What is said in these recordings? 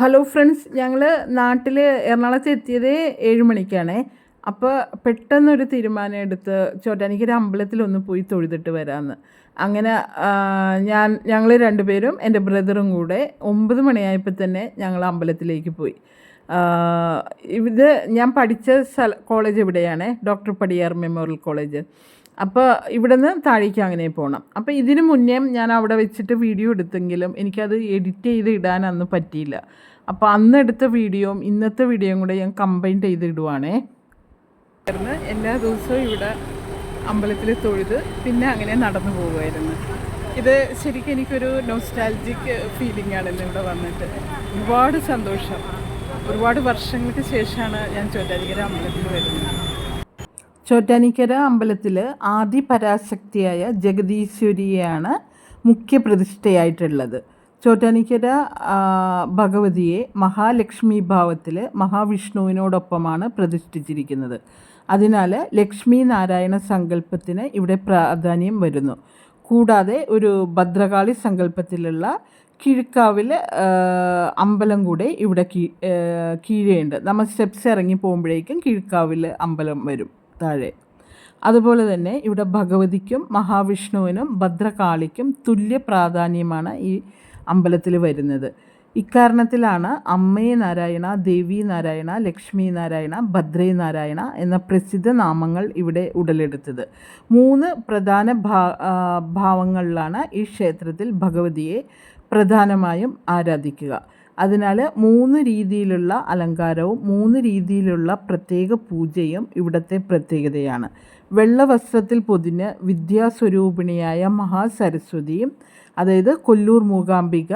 Hello friends ഞങ്ങൾ നാട്ടിൽ എറണാകുളത്ത് എത്തിയത് ഏഴ് മണിക്കാണേ. അപ്പോൾ പെട്ടെന്നൊരു തീരുമാനം എടുത്ത് ചോറ്റാനിക്കര അമ്പലത്തിലൊന്ന് പോയി തൊഴുതിട്ട് വരാമെന്ന് അങ്ങനെ ഞാൻ ഞങ്ങൾ രണ്ടുപേരും എന്റെ ബ്രദറും കൂടെ ഒമ്പത് മണിയായപ്പോൾ തന്നെ ഞങ്ങൾ അമ്പലത്തിലേക്ക് പോയി. ഇത് ഞാൻ പഠിച്ച സ്ഥല കോളേജ് ഇവിടെയാണ്. Doctor Padiyar memorial college. അപ്പോൾ ഇവിടെ നിന്ന് താഴേക്ക് അങ്ങനെ പോകണം അപ്പോൾ ഇതിനു മുന്നേ ഞാൻ അവിടെ വെച്ചിട്ട് വീഡിയോ എടുത്തെങ്കിലും എനിക്കത് എഡിറ്റ് ചെയ്ത് ഇടാൻ അന്ന് പറ്റിയില്ല. അപ്പോൾ അന്ന് എടുത്ത വീഡിയോയും ഇന്നത്തെ വീഡിയോയും കൂടെ ഞാൻ കമ്പൈൻ ചെയ്ത് ഇടുവാണേ ആയിരുന്നു. എല്ലാ ദിവസവും ഇവിടെ അമ്പലത്തിൽ തൊഴുത് പിന്നെ അങ്ങനെ നടന്നു പോകുമായിരുന്നു ഇത് ശരിക്കും എനിക്കൊരു നോസ്റ്റാലജിക് ഫീലിംഗ് ആണ് ഇന്ന് ഇവിടെ വന്നിട്ട്. ഒരുപാട് സന്തോഷം. ഒരുപാട് വർഷങ്ങൾക്ക് ശേഷമാണ് ഞാൻ ചോറ്റാനിക്കര അമ്പലത്തിൽ വരുന്നത്. ചോറ്റാനിക്കര അമ്പലത്തിൽ ആദി പരാശക്തിയായ ജഗദീശ്വരിയാണ് മുഖ്യ പ്രതിഷ്ഠയായിട്ടുള്ളത് ചോറ്റാനിക്കര ഭഗവതിയെ മഹാലക്ഷ്മി ഭാവത്തിൽ മഹാവിഷ്ണുവിനോടൊപ്പമാണ് പ്രതിഷ്ഠിച്ചിരിക്കുന്നത്. അതിനാൽ ലക്ഷ്മി നാരായണ സങ്കല്പത്തിന് ഇവിടെ പ്രാധാന്യം വരുന്നു. കൂടാതെ ഒരു ഭദ്രകാളി സങ്കല്പത്തിലുള്ള കിഴക്കാവിൽ അമ്പലം കൂടെ ഇവിടെ കീ കീഴെയുണ്ട്. നമ്മൾ സ്റ്റെപ്സ് ഇറങ്ങി പോകുമ്പോഴേക്കും കിഴക്കാവിൽ അമ്പലം വരും താഴെ. അതുപോലെ തന്നെ ഇവിടെ ഭഗവതിക്കും മഹാവിഷ്ണുവിനും ഭദ്രകാളിക്കും തുല്യ പ്രാധാന്യമാണ് ഈ അമ്പലത്തിൽ വരുന്നത്. ഇക്കാരണത്തിലാണ് അമ്മേ നാരായണ ദേവി നാരായണ ലക്ഷ്മി നാരായണ ഭദ്രേ നാരായണ എന്ന പ്രസിദ്ധ നാമങ്ങൾ ഇവിടെ ഉടലെടുത്തത്. മൂന്ന് പ്രധാന ഭാ ഭാവങ്ങളിലാണ് ഈ ക്ഷേത്രത്തിൽ ഭഗവതിയെ പ്രധാനമായും ആരാധിക്കുക. അതിനാൽ മൂന്ന് രീതിയിലുള്ള അലങ്കാരവും മൂന്ന് രീതിയിലുള്ള പ്രത്യേക പൂജയും ഇവിടുത്തെ പ്രത്യേകതയാണ്. വെള്ള വസ്ത്രത്തിൽ പൊതിഞ്ഞ് വിദ്യാസ്വരൂപിണിയായ മഹാസരസ്വതിയും അതായത് കൊല്ലൂർ മൂകാംബിക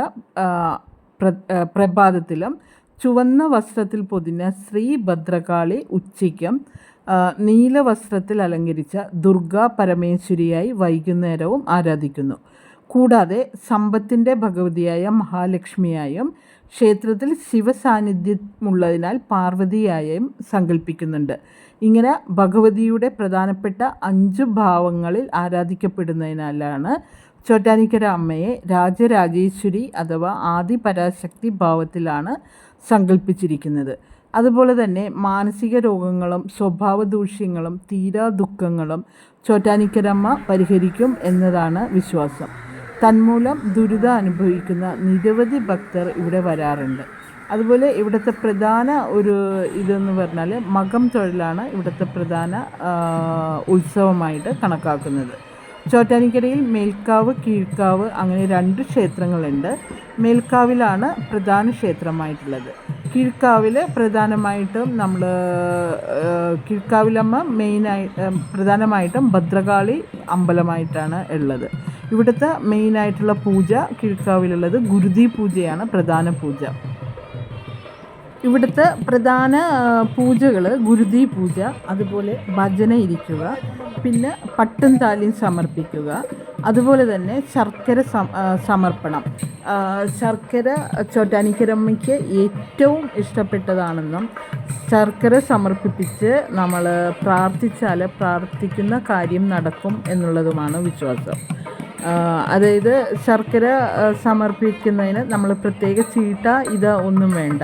പ്രഭാതത്തിലും ചുവന്ന വസ്ത്രത്തിൽ പൊതിഞ്ഞ ശ്രീ ഭദ്രകാളി ഉച്ചയ്ക്കും നീലവസ്ത്രത്തിൽ നീല വസ്ത്രത്തിൽ അലങ്കരിച്ച ദുർഗാ പരമേശ്വരിയായി വൈകുന്നേരവും ആരാധിക്കുന്നു. കൂടാതെ സമ്പത്തിന്റെ ഭഗവതിയായ മഹാലക്ഷ്മിയായും ക്ഷേത്രത്തിൽ ശിവസാന്നിധ്യമുള്ളതിനാൽ പാർവതിയായും സങ്കല്പിക്കുന്നുണ്ട് ഇങ്ങനെ ഭഗവതിയുടെ പ്രധാനപ്പെട്ട അഞ്ച് ഭാവങ്ങളിൽ ആരാധിക്കപ്പെടുന്നതിനാലാണ് ചോറ്റാനിക്കര അമ്മയെ രാജരാജേശ്വരി അഥവാ ആദിപരാശക്തി ഭാവത്തിലാണ് സങ്കല്പിച്ചിരിക്കുന്നത്. അതുപോലെ തന്നെ മാനസിക രോഗങ്ങളും സ്വഭാവ ദൂഷ്യങ്ങളും തീരാ ദുഃഖങ്ങളും ചോറ്റാനിക്കരമ്മ പരിഹരിക്കും എന്നതാണ് വിശ്വാസം. തന്മൂലം ദുരിതം അനുഭവിക്കുന്ന നിരവധി ഭക്തർ ഇവിടെ വരാറുണ്ട്. അതുപോലെ ഇവിടുത്തെ പ്രധാന ഒരു ഇതെന്ന് പറഞ്ഞാൽ മകം തൊഴിലാണ് ഇവിടുത്തെ പ്രധാന ഉത്സവമായിട്ട് കണക്കാക്കുന്നത്. ചോറ്റാനിക്കരയിൽ മേൽക്കാവ് കീഴ്ക്കാവ് അങ്ങനെ രണ്ട് ക്ഷേത്രങ്ങളുണ്ട്. മേൽക്കാവിലാണ് പ്രധാന ക്ഷേത്രമായിട്ടുള്ളത്. കീഴ്ക്കാവിൽ പ്രധാനമായിട്ടും നമ്മൾ കീഴ്ക്കാവിലമ്മ മെയിനായി പ്രധാനമായിട്ടും ഭദ്രകാളി അമ്പലമായിട്ടാണ് ഉള്ളത്. ഇവിടുത്തെ മെയിനായിട്ടുള്ള പൂജ കീഴ്ക്കാവിലുള്ളത് ഗുരുതി പൂജയാണ് പ്രധാന പൂജ. ഇവിടുത്തെ പ്രധാന പൂജകൾ ഗുരുതി പൂജ അതുപോലെ ഭജന ഇരിക്കുക പിന്നെ പട്ടും താലിയും സമർപ്പിക്കുക അതുപോലെ തന്നെ ശർക്കര സമർപ്പണം. ശർക്കര ചോറ്റാനിക്കരമ്മയ്ക്ക് ഏറ്റവും ഇഷ്ടപ്പെട്ടതാണെന്നും ശർക്കര സമർപ്പിപ്പിച്ച് നമ്മൾ പ്രാർത്ഥിച്ചാൽ പ്രാർത്ഥിക്കുന്ന കാര്യം നടക്കും എന്നുള്ളതുമാണ് വിശ്വാസം. അതായത് ശർക്കര സമർപ്പിക്കുന്നതിന് നമ്മൾ പ്രത്യേക ചീട്ട ഇത് ഒന്നും വേണ്ട.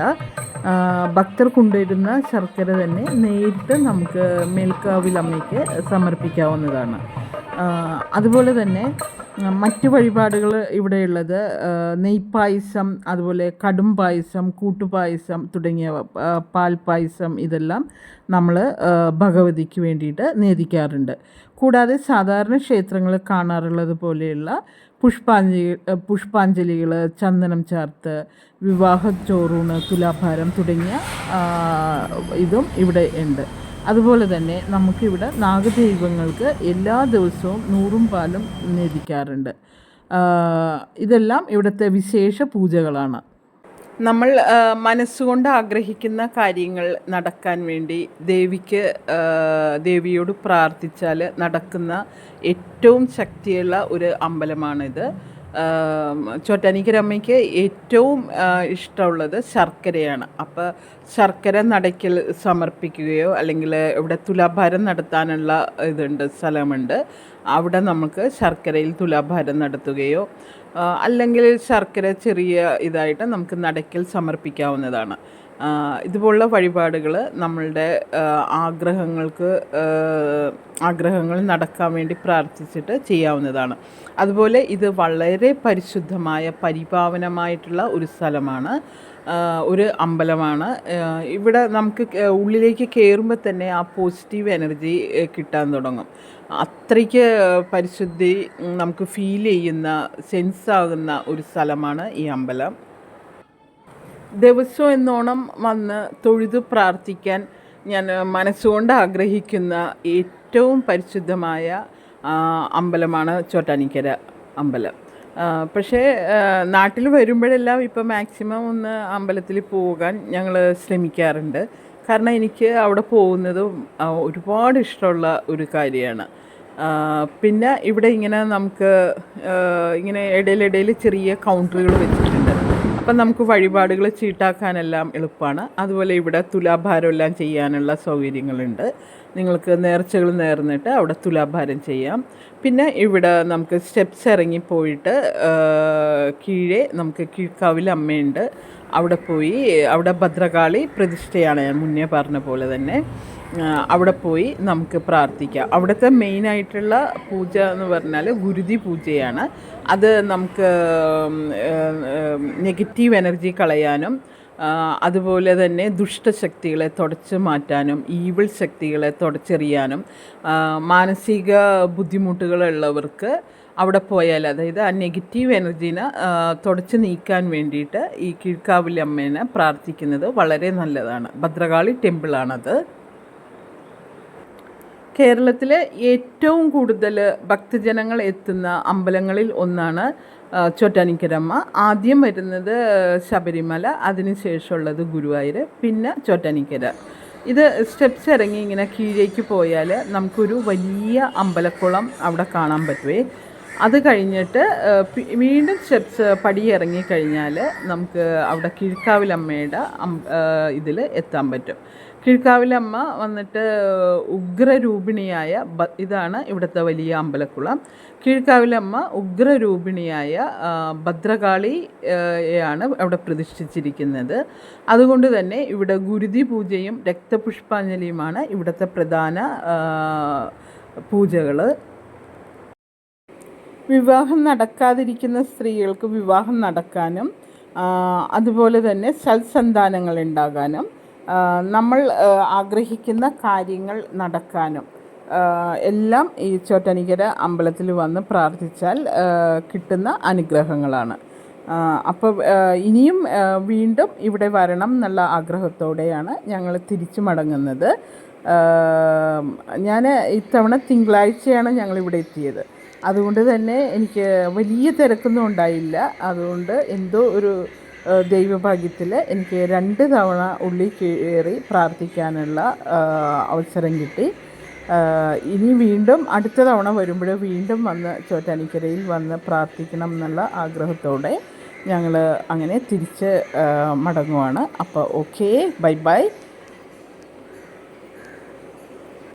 ഭക്തർ കൊണ്ടുവരുന്ന ശർക്കര തന്നെ നേരിട്ട് നമുക്ക് മേൽക്കാവിലമ്മയ്ക്ക് സമർപ്പിക്കാവുന്നതാണ്. അതുപോലെ തന്നെ മറ്റു വഴിപാടുകൾ ഇവിടെയുള്ളത് നെയ്പ്പായസം അതുപോലെ കടും പായസം കൂട്ടുപായസം തുടങ്ങിയ പാൽ പാൽപ്പായസം ഇതെല്ലാം നമ്മൾ ഭഗവതിക്ക് വേണ്ടിയിട്ട് നേദിക്കാറുണ്ട്. കൂടാതെ സാധാരണ ക്ഷേത്രങ്ങളിൽ കാണാറുള്ളത് പോലെയുള്ള പുഷ്പാഞ്ജലി പുഷ്പാഞ്ജലികൾ ചന്ദനം ചേർത്ത് വിവാഹ ചോറൂണ് തുലാഭാരം തുടങ്ങിയ ഇതും ഇവിടെ ഉണ്ട്. അതുപോലെ തന്നെ നമുക്കിവിടെ നാഗദൈവങ്ങൾക്ക് എല്ലാ ദിവസവും നൂറും പാലും നേദിക്കാറുണ്ട്. ഇതെല്ലാം ഇവിടുത്തെ വിശേഷ പൂജകളാണ്. നമ്മൾ മനസ്സുകൊണ്ട് ആഗ്രഹിക്കുന്ന കാര്യങ്ങൾ നടക്കാൻ വേണ്ടി ദേവിക്ക് ദേവിയോട് പ്രാർത്ഥിച്ചാൽ നടക്കുന്ന ഏറ്റവും ശക്തിയുള്ള ഒരു അമ്പലമാണിത്. ചോറ്റാനിക്കരമ്മയ്ക്ക് ഏറ്റവും ഇഷ്ടമുള്ളത് ശർക്കരയാണ്. അപ്പോൾ ശർക്കര നടയ്ക്കൽ സമർപ്പിക്കുകയോ അല്ലെങ്കിൽ ഇവിടെ തുലാഭാരം നടത്താനുള്ള ഇതുണ്ട് സ്ഥലമുണ്ട്. അവിടെ നമുക്ക് ശർക്കരയിൽ തുലാഭാരം നടത്തുകയോ അല്ലെങ്കിൽ ശർക്കര ചെറിയ ഇതായിട്ട് നമുക്ക് നടയ്ക്കൽ സമർപ്പിക്കാവുന്നതാണ്. ഇതുപോലുള്ള വഴിപാടുകൾ നമ്മളുടെ ആഗ്രഹങ്ങൾക്ക് ആഗ്രഹങ്ങൾ നടക്കാൻ വേണ്ടി പ്രാർത്ഥിച്ചിട്ട് ചെയ്യാവുന്നതാണ്. അതുപോലെ ഇത് വളരെ പരിശുദ്ധമായ പരിപാവനമായിട്ടുള്ള ഒരു സ്ഥലമാണ്. ഒരു അമ്പലമാണ്. ഇവിടെ നമുക്ക് ഉള്ളിലേക്ക് കയറുമ്പോൾ തന്നെ ആ പോസിറ്റീവ് എനർജി കിട്ടാൻ തുടങ്ങും. അത്രയ്ക്ക് പരിശുദ്ധി നമുക്ക് ഫീൽ ചെയ്യുന്ന സെൻസ് ആകുന്ന ഒരു സ്ഥലമാണ് ഈ അമ്പലം. ദിവസവും എന്നോണം വന്ന് തൊഴുതു പ്രാർത്ഥിക്കാൻ ഞാൻ മനസ്സുകൊണ്ട് ആഗ്രഹിക്കുന്ന ഏറ്റവും പരിശുദ്ധമായ അമ്പലമാണ് ചോട്ടാനിക്കര അമ്പലം. പക്ഷേ നാട്ടിൽ വരുമ്പോഴെല്ലാം ഇപ്പോൾ മാക്സിമം ഒന്ന് അമ്പലത്തിൽ പോകാൻ ഞങ്ങൾ ശ്രമിക്കാറുണ്ട്. കാരണം എനിക്ക് അവിടെ പോകുന്നതും ഒരുപാട് ഇഷ്ടമുള്ള ഒരു കാര്യമാണ്. പിന്നെ ഇവിടെ ഇങ്ങനെ നമുക്ക് ഇങ്ങനെ ഇടയിലിടയിൽ ചെറിയ കൗണ്ടറുകൾ വെച്ചിട്ടുണ്ട്. അപ്പം നമുക്ക് വഴിപാടുകൾ ചീട്ടാക്കാനെല്ലാം എളുപ്പമാണ്. അതുപോലെ ഇവിടെ തുലാഭാരമെല്ലാം ചെയ്യാനുള്ള സൗകര്യങ്ങളുണ്ട്. നിങ്ങൾക്ക് നേർച്ചകൾ നേർന്നിട്ട് അവിടെ തുലാഭാരം ചെയ്യാം. പിന്നെ ഇവിടെ നമുക്ക് സ്റ്റെപ്സ് ഇറങ്ങി പോയിട്ട് ആ, കീഴെ നമുക്ക് കീഴ്ക്കാവിൽ അമ്മയുണ്ട്. അവിടെ പോയി അവിടെ ഭദ്രകാളി പ്രതിഷ്ഠയാണ് ഞാൻ മുന്നേ പറഞ്ഞ പോലെ തന്നെ. അവിടെ പോയി നമുക്ക് പ്രാർത്ഥിക്കാം. അവിടുത്തെ മെയിനായിട്ടുള്ള പൂജ എന്ന് പറഞ്ഞാൽ ഗുരുതി പൂജയാണ്. അത് നമുക്ക് നെഗറ്റീവ് എനർജി കളയാനും അതുപോലെ തന്നെ ദുഷ്ടശക്തികളെ തുടച്ചു മാറ്റാനും ഈവിൾ ശക്തികളെ തുടച്ചെറിയാനും മാനസിക ബുദ്ധിമുട്ടുകളുള്ളവർക്ക് അവിടെ പോയാൽ അതായത് ആ നെഗറ്റീവ് എനർജീനെ തുടച്ചു നീക്കാൻ വേണ്ടിയിട്ട് ഈ കിഴക്കാവിലി അമ്മേനെ പ്രാർത്ഥിക്കുന്നത് വളരെ നല്ലതാണ്. ഭദ്രകാളി ടെമ്പിളാണത് കേരളത്തിലെ ഏറ്റവും കൂടുതൽ ഭക്തജനങ്ങൾ എത്തുന്ന അമ്പലങ്ങളിൽ ഒന്നാണ് ചോറ്റാനിക്കരമ്മ. ആദ്യം വരുന്നത് ശബരിമല അതിനുശേഷമുള്ളത് ഗുരുവായൂർ പിന്നെ ചോറ്റാനിക്കര. ഇത് സ്റ്റെപ്സ് ഇറങ്ങി ഇങ്ങനെ കീഴേക്ക് പോയാൽ നമുക്കൊരു വലിയ അമ്പലക്കുളം അവിടെ കാണാൻ പറ്റുമേ അത് കഴിഞ്ഞിട്ട് വീണ്ടും സ്റ്റെപ്സ് പടി ഇറങ്ങി കഴിഞ്ഞാൽ നമുക്ക് അവിടെ കീഴ്ക്കാവിലമ്മയുടെ ഇതിൽ എത്താൻ പറ്റും. കിഴക്കാവിലമ്മ വന്നിട്ട് ഉഗ്രരൂപിണിയായ ഇതാണ് ഇവിടുത്തെ വലിയ അമ്പലക്കുളം. കിഴക്കാവിലമ്മ ഉഗ്രരൂപിണിയായ ഭദ്രകാളിയാണ് അവിടെ പ്രതിഷ്ഠിച്ചിരിക്കുന്നത്. അതുകൊണ്ട് തന്നെ ഇവിടെ ഗുരുതി പൂജയും രക്തപുഷ്പാഞ്ജലിയുമാണ് ഇവിടുത്തെ പ്രധാന പൂജകൾ വിവാഹം നടക്കാതിരിക്കുന്ന സ്ത്രീകൾക്ക് വിവാഹം നടക്കാനും അതുപോലെ തന്നെ സൽസന്താനങ്ങൾ ഉണ്ടാകാനും നമ്മൾ ആഗ്രഹിക്കുന്ന കാര്യങ്ങൾ നടക്കാനും എല്ലാം ഈ ചോട്ടനിക്കര അമ്പലത്തിൽ വന്ന് പ്രാർത്ഥിച്ചാൽ കിട്ടുന്ന അനുഗ്രഹങ്ങളാണ്. അപ്പോൾ ഇനിയും വീണ്ടും ഇവിടെ വരണം എന്നുള്ള ആഗ്രഹത്തോടെയാണ് ഞങ്ങൾ തിരിച്ചു മടങ്ങുന്നത്. ഞാൻ ഇത്തവണ തിങ്കളാഴ്ചയാണ് ഞങ്ങളിവിടെ എത്തിയത്. അതുകൊണ്ട് തന്നെ എനിക്ക് വലിയ തിരക്കൊന്നും ഉണ്ടായില്ല. അതുകൊണ്ട് എന്തോ ഒരു ദൈവഭാഗ്യത്തിൽ എനിക്ക് രണ്ട് തവണ ഉള്ളി കയറി പ്രാർത്ഥിക്കാനുള്ള അവസരം കിട്ടി. ഇനി വീണ്ടും അടുത്ത തവണ വരുമ്പോൾ വീണ്ടും വന്ന് ചോറ്റാനിക്കരയിൽ വന്ന് പ്രാർത്ഥിക്കണം എന്നുള്ള ആഗ്രഹത്തോടെ ഞങ്ങൾ അങ്ങനെ തിരിച്ച് മടങ്ങുവാണ്. അപ്പോൾ ഓക്കേ ബൈ ബൈ.